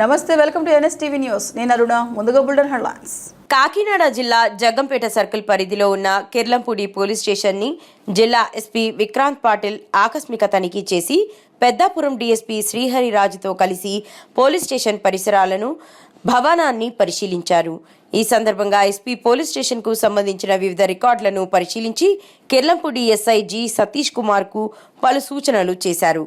నమస్తే welcome to NS TV news. నేను అరుణ ముందుగా బుల్డన్ హెడ్లైన్స్. కాకినాడ జిల్లా జగ్గంపేట సర్కిల్ పరిధిలో ఉన్న కిర్లంపూడి పోలీస్ స్టేషన్ని జిల్లా ఎస్పీ విక్రాంత్ పాటిల్ ఆకస్మిక తనిఖీ చేసి పెద్దాపురం డీఎస్పీ శ్రీహరిరాజుతో కలిసి పోలీస్ స్టేషన్ పరిసరాలను భవనాన్ని పరిశీలించారు. ఈ సందర్భంగా ఎస్పీ పోలీస్ స్టేషన్కు సంబంధించిన వివిధ రికార్డులను పరిశీలించి కిర్లంపూడి ఎస్ఐ జి సతీష్ కుమార్కు పలు సూచనలు చేశారు.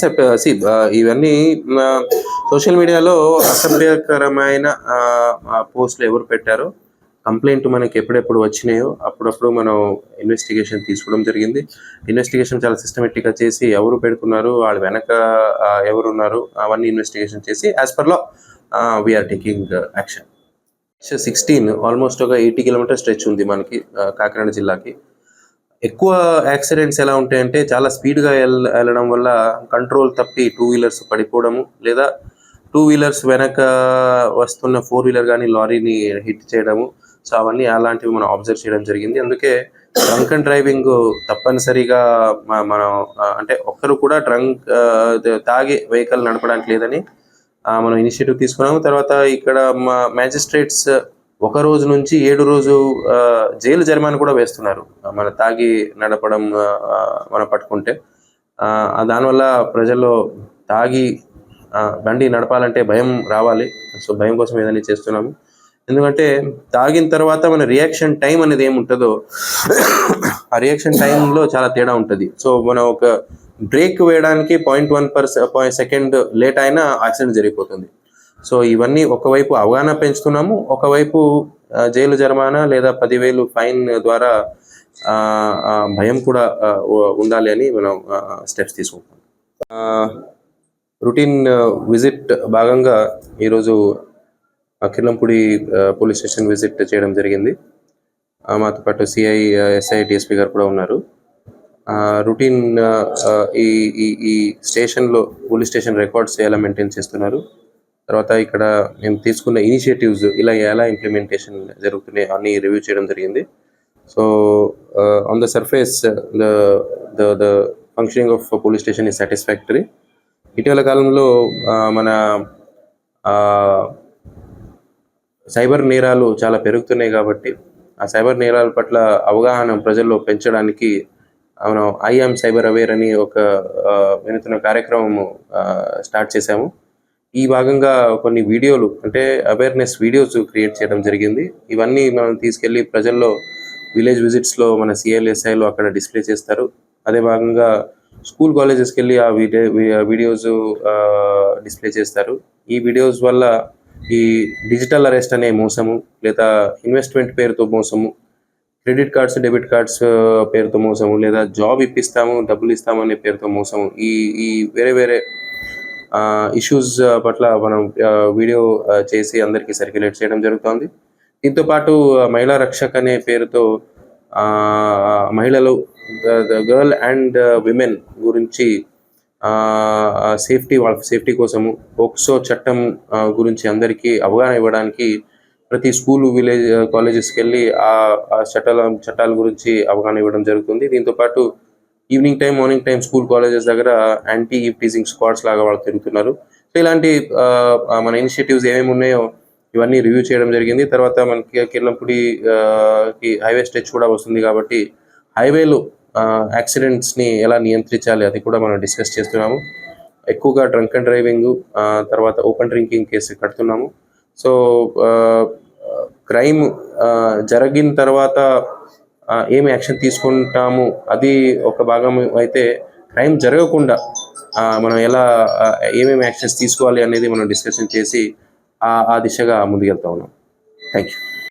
సార్ సి ఇవన్నీ సోషల్ మీడియాలో అసభ్యకరమైన పోస్టులు ఎవరు పెట్టారో? కంప్లైంట్ మనకి ఎప్పుడెప్పుడు వచ్చినాయో అప్పుడప్పుడు మనం ఇన్వెస్టిగేషన్ తీసుకోవడం జరిగింది. ఇన్వెస్టిగేషన్ చాలా సిస్టమేటిక్గా చేసి ఎవరు పెడుతున్నారు వాళ్ళ వెనక ఎవరు ఉన్నారు అవన్నీ ఇన్వెస్టిగేషన్ చేసి as per law we are taking action sixteen almost ఒక ఎయిటీ కిలోమీటర్ స్ట్రెచ్ ఉంది మనకి కాకినాడ జిల్లాకి. ఎక్కువ యాక్సిడెంట్స్ ఎలా ఉంటాయంటే చాలా స్పీడ్గా వెళ్ వెళ్ళడం వల్ల కంట్రోల్ తప్పి టూ వీలర్స్ పడిపోవడము లేదా టూ వీలర్స్ వెనక వస్తున్న ఫోర్ వీలర్ కానీ లారీని హిట్ చేయడము. సో అవన్నీ అలాంటివి మనం అబ్జర్వ్ చేయడం జరిగింది. అందుకే డ్రంక్ అండ్ డ్రైవింగ్ తప్పనిసరిగా మనం అంటే ఒక్కరు కూడా డ్రంక్ తాగి వెహికల్ నడపడానికి లేదని మనం ఇనిషియేటివ్ తీసుకున్నాము. తర్వాత ఇక్కడ మా మ్యాజిస్ట్రేట్స్ ఒక రోజు నుంచి ఏడు రోజు జైలు జరిమానా కూడా వేస్తున్నారు. మన తాగి నడపడం మనం పట్టుకుంటే. ఆ, దానివల్ల ప్రజల్లో తాగి బండి నడపాలంటే భయం రావాలి. సో భయం కోసం ఏదైనా చేస్తున్నాము. ఎందుకంటే తాగిన తర్వాత మన రియాక్షన్ టైం అనేది ఏముంటుందో ఆ రియాక్షన్ టైంలో చాలా తేడా ఉంటుంది. సో మనం ఒక బ్రేక్ వేయడానికి point one per second late అయినా యాక్సిడెంట్ జరిగిపోతుంది. సో ఇవన్నీ ఒకవైపు అవగాహన పెంచుతున్నాము ఒకవైపు జైలు జరిమానా లేదా పదివేలు ఫైన్ ద్వారా భయం కూడా ఉండాలి అని మనం స్టెప్స్ తీసుకుంటాం రొటీన్ విజిట్ భాగంగా ఈరోజు కిర్లంపూడి పోలీస్ స్టేషన్ విజిట్ చేయడం జరిగింది. మాతో పాటు సిఐ ఎస్ఐ డిఎస్పీ గారు కూడా ఉన్నారు. రుటీన్ రొటీన్ ఈ ఈ ఈ స్టేషన్లో పోలీస్ స్టేషన్ రికార్డ్స్ ఎలా మెయింటైన్ చేస్తున్నారు? తర్వాత ఇక్కడ మేము తీసుకున్న ఇనిషియేటివ్స్ ఇలా ఎలా ఇంప్లిమెంటేషన్ జరుగుతున్నాయి అన్ని రివ్యూ చేయడం జరిగింది. So on the surface the the the functioning of police station is satisfactory ఇటీవల కాలంలో uh, మన uh, సైబర్ నేరాలు చాలా పెరుగుతున్నాయి కాబట్టి ఆ సైబర్ నేరాల పట్ల అవగాహన ప్రజల్లో పెంచడానికి మనం ఐఎమ్ సైబర్ అవేర్ అని ఒక ఆ, వినూత్న కార్యక్రమం స్టార్ట్ చేశాము. ఈ భాగంగా కొన్ని వీడియోలు అంటే అవేర్నెస్ వీడియోస్ క్రియేట్ చేయడం జరిగింది. ఇవన్నీ మనం తీసుకెళ్ళి ప్రజల్లో విలేజ్ విజిట్స్లో మన సిఎల్ఎస్ఐలో అక్కడ డిస్ప్లే చేస్తారు. అదే భాగంగా స్కూల్ కాలేజెస్కి వెళ్ళి ఆ వీడియో వీడియోస్ డిస్ప్లే చేస్తారు. ఈ వీడియోస్ వల్ల ఈ డిజిటల్ అరెస్ట్ అనే మోసము లేదా ఇన్వెస్ట్మెంట్ పేరుతో మోసము క్రెడిట్ కార్డ్స్ డెబిట్ కార్డ్స్ పేరుతో మోసము లేదా జాబ్ ఇప్పిస్తాము డబ్బులు ఇస్తాము అనే పేరుతో మోసము ఈ ఈ వేరే వేరే ఇష్యూస్ పట్ల మనం వీడియో చేసి అందరికీ సర్క్యులేట్ చేయడం జరుగుతోంది. దీంతో పాటు మహిళా రక్షక్ అనే పేరుతో ఆ, మహిళలు గర్ల్ అండ్ విమెన్ గురించి సేఫ్టీ వాళ్ళ సేఫ్టీ కోసము పోక్సో చట్టం గురించి అందరికీ అవగాహన ఇవ్వడానికి ప్రతి స్కూల్ విలేజ్ కాలేజెస్కి వెళ్ళి ఆ ఆ చట్టాల చట్టాల గురించి అవగాహన ఇవ్వడం జరుగుతుంది. దీంతో పాటు evening time morning time school colleges దగ్గర యాంటీ టీజింగ్ స్క్వాడ్స్ లాగా వాళ్ళు తిరుగుతున్నారు. సో ఇలాంటి మన ఇనిషియేటివ్స్ ఏమేమి ఉన్నాయో ఇవన్నీ రివ్యూ చేయడం జరిగింది. తర్వాత మనకి కిర్లంపూడి కి హైవే స్ట్రెచ్ కూడా వస్తుంది కాబట్టి హైవేలో యాక్సిడెంట్స్ని ఎలా నియంత్రించాలి అది కూడా మనం డిస్కస్ చేస్తున్నాము. ఎక్కువగా డ్రంక్ అండ్ డ్రైవింగ్ తర్వాత ఓపెన్ డ్రింకింగ్ కేసు కడుతున్నాము. సో క్రైమ్ జరిగిన తర్వాత ఏమి యాక్షన్ తీసుకుంటాము అది ఒక భాగం అయితే క్రైమ్ జరగకుండా మనం ఎలా ఏమేమి యాక్షన్స్ తీసుకోవాలి అనేది మనం డిస్కషన్ చేసి ఆ ఆ దిశగా ముందుకెళ్తా ఉన్నాం. Thank you